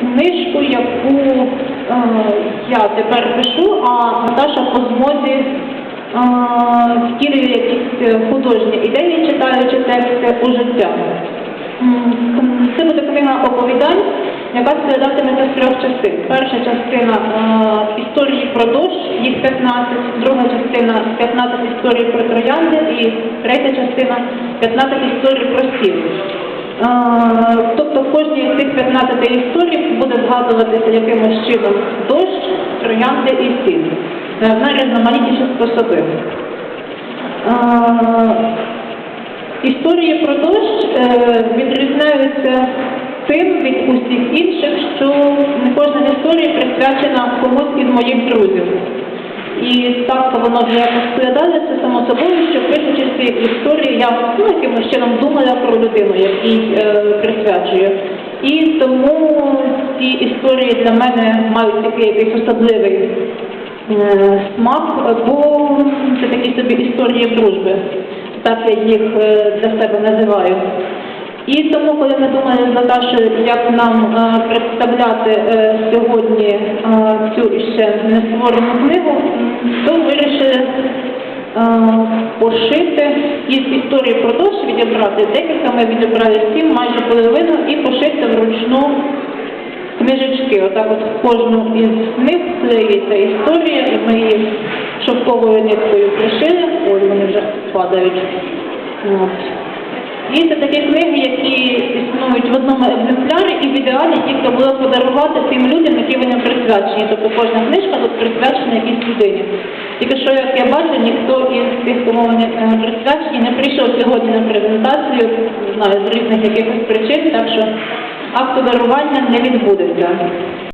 книжку, яку е, я тепер пишу, а Наташа по змозі е, втілює якісь е, художні ідеї, читаючи тексти у життя. Це буде книга оповідань, яка складатиметься з трьох частин. Перша частина е, історії про дощ, їх 15, друга частина 15 історій про троянди і третя частина 15 історій про сіл. Тобто в кожній з цих 15 історій буде згадуватися якимось чином дощ, троянди і сіль е, в найрізноманітніші способи. Історії про дощ е, відрізняються тим від усіх інших, що кожна історія присвячена комусь із моїх друзів. І так воно вже якось складається само собою, що пишучи ці історії, я ну, якимось чином думаю про людину, якій е, присвячую. І тому ці історії для мене мають такий якийсь особливий е, смак, бо це такі собі історії дружби, так я їх е, для себе називаю. І тому, коли ми думали з Наташею, як нам представляти сьогодні цю іще не створену книгу, то вирішили пошити із історії про дощ відібрати декілька, ми відібрали сім, майже половину, і пошити вручну книжечки. Отак от кожну із них клеїться історія, і ми її шовковою ниткою пришили. Ой, вони вже падають. От. І це такі книги, які існують в одному екземплярі, і в ідеалі тільки було подарувати тим людям, які вони присвячені. Тобто кожна книжка тут присвячена якійсь людині. Тільки що, як я бачу, ніхто із тих, кому вони е, присвячені, не прийшов сьогодні на презентацію, не знаю, з різних якихось причин, так що акту дарування не відбудеться.